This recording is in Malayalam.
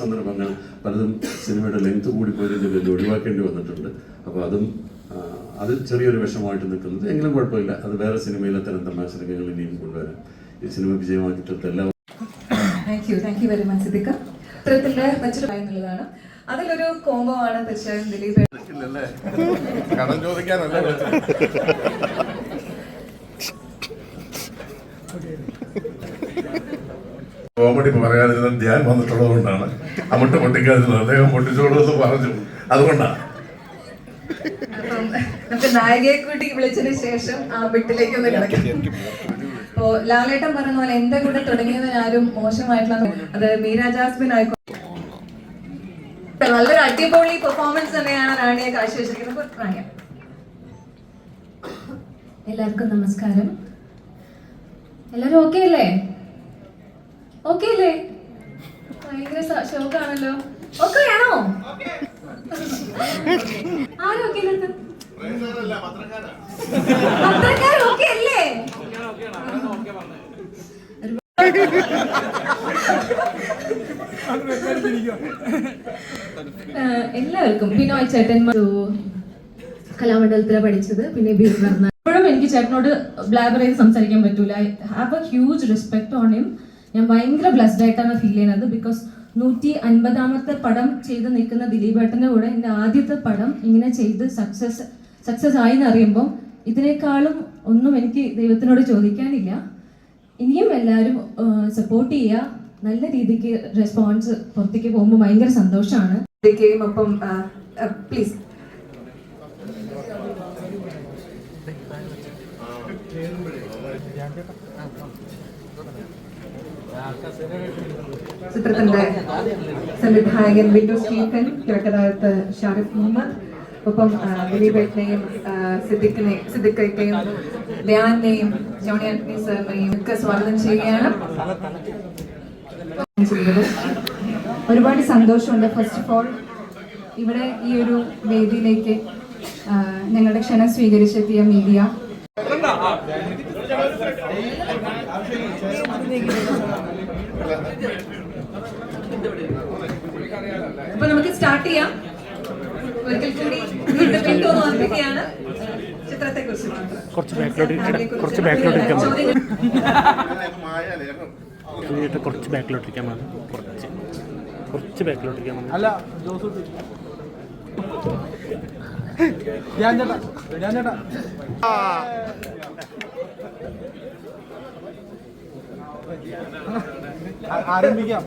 സന്ദർഭങ്ങൾ പലതും സിനിമയുടെ ലെങ്ത് കൂടി പോയതിന്റെ പേരിൽ ഒഴിവാക്കേണ്ടി വന്നിട്ടുണ്ട്. അപ്പോൾ അതും അത് ചെറിയൊരു വിഷമമായിട്ട് നിൽക്കുന്നത് എങ്കിലും കുഴപ്പമില്ല. അത് വേറെ സിനിമയിൽ അത്തരം തമാശരംഗങ്ങൾ ഇനിയും കൊണ്ടുവരാം. ഈ സിനിമ വിജയമാക്കിയിട്ട് എല്ലാവരും thank you thank you very much Siddique ചിത്രത്തിന്റെ മറ്റൊരു ഭയം എന്നുള്ളതാണ് അതിലൊരു കോംബോ ആണ് തീർച്ചയായും ദിലീപ്. കടം ചോദിക്കാനല്ല കോമഡി പറയാതിരുന്ന ധ്യാൻ വന്നിട്ടുള്ളത് കൊണ്ടാണ്. അമ്മട്ട് പൊട്ടിക്കാതിരുന്നത് അദ്ദേഹം പൊട്ടിച്ചോളൂ എന്ന് പറഞ്ഞു. അതുകൊണ്ടാണ് നമുക്ക് നായികയെ കൂട്ടി വിളിച്ചതിന് ശേഷം ആ വീട്ടിലേക്ക് ഒന്ന് കിടക്കാം. ഇപ്പോ ലാലേട്ടൻ പറഞ്ഞ പോലെ എന്റെ കൂടെ തുടങ്ങിയവരാരും മോശമായിട്ടുള്ള അത് മീര ജാസ്മിൻ ആയിക്കോട്ടെ നല്ലൊരു അടിപൊളി പെർഫോമൻസ് തന്നെയാണ് റാണിയെ കാഴ്ചവെച്ചിരിക്കുന്നത്. റാണിയ. എല്ലാവർക്കും നമസ്കാരം. എല്ലാവരും ഓക്കെ അല്ലേ? ഓക്കെ അല്ലേ? ആണോ അല്ലേ? എല്ലാവർക്കും ബിനോയ് ചേട്ടൻ കലാമണ്ഡലത്തിലാണ് പഠിച്ചത്. പിന്നെ ഇപ്പോഴും എനിക്ക് ചേട്ടനോട് ബ്ലാബർ ചെയ്ത് സംസാരിക്കാൻ പറ്റൂല. Have a huge respect on him ഞാൻ ഭയങ്കര ബ്ലസ്ഡ് ആയിട്ടാണ് ഫീൽ ചെയ്യുന്നത് ബിക്കോസ് നൂറ്റി അൻപതാമത്തെ പടം ചെയ്ത് നിൽക്കുന്ന ദിലീപ് ഏട്ടന്റെ കൂടെ എന്റെ ആദ്യത്തെ പടം ഇങ്ങനെ ചെയ്ത് സക്സസ് സക്സസ് ആയി എന്നറിയുമ്പോൾ ഇതിനേക്കാളും ഒന്നും എനിക്ക് ദൈവത്തിനോട് ചോദിക്കാനില്ല. ഇനിയും എല്ലാവരും സപ്പോർട്ട് ചെയ്യുക. നല്ല രീതിക്ക് റെസ്പോൺസ് പുറത്തേക്ക് പോകുമ്പോൾ ഭയങ്കര സന്തോഷമാണ്. ഒപ്പം പ്ലീസ് ചിത്രത്തിന്റെ സംവിധായകൻ ബിന്ദു സ്റ്റീഫൻ തിരക്കഥാകൃത്ത് ഷാരിഫ് മുഹമ്മദ് ഒപ്പം ദിലീപേട്ടനെയും സിദ്ദിഖിനെ സിദ്ദിഖിനെയും ധ്യാനെയും ജോണി ആന്റണി സാറിനെയും ഒക്കെ സ്വാഗതം ചെയ്യുകയാണ്. ഒരുപാട് സന്തോഷമുണ്ട്. ഫസ്റ്റ് ഓഫ് ഓൾ ഇവിടെ ഈ ഒരു വേദിയിലേക്ക് ഞങ്ങളുടെ ക്ഷണം സ്വീകരിച്ചെത്തിയ മീഡിയ അപ്പൊ നമുക്ക് സ്റ്റാർട്ട് ചെയ്യാം. ഒരിക്കൽ കൂടി വീണ്ടും വീണ്ടും ഓർമ്മിക്കുകയാണ്. ചിത്രത്തെ കുറിച്ച് കുറച്ച് ബാക്കിലോട്ട് എന്നിട്ട് കുറച്ച് ബാക്കിലോട്ട് ഇരിക്കാൻ മതി കുറച്ച്. കുറച്ച് ബാക്കിലോട്ട് ഇരിക്കാൻ മതി അല്ല ഞാൻ ചേട്ടാ ഞാൻ ചേട്ടാ. ആരംഭിക്കാം.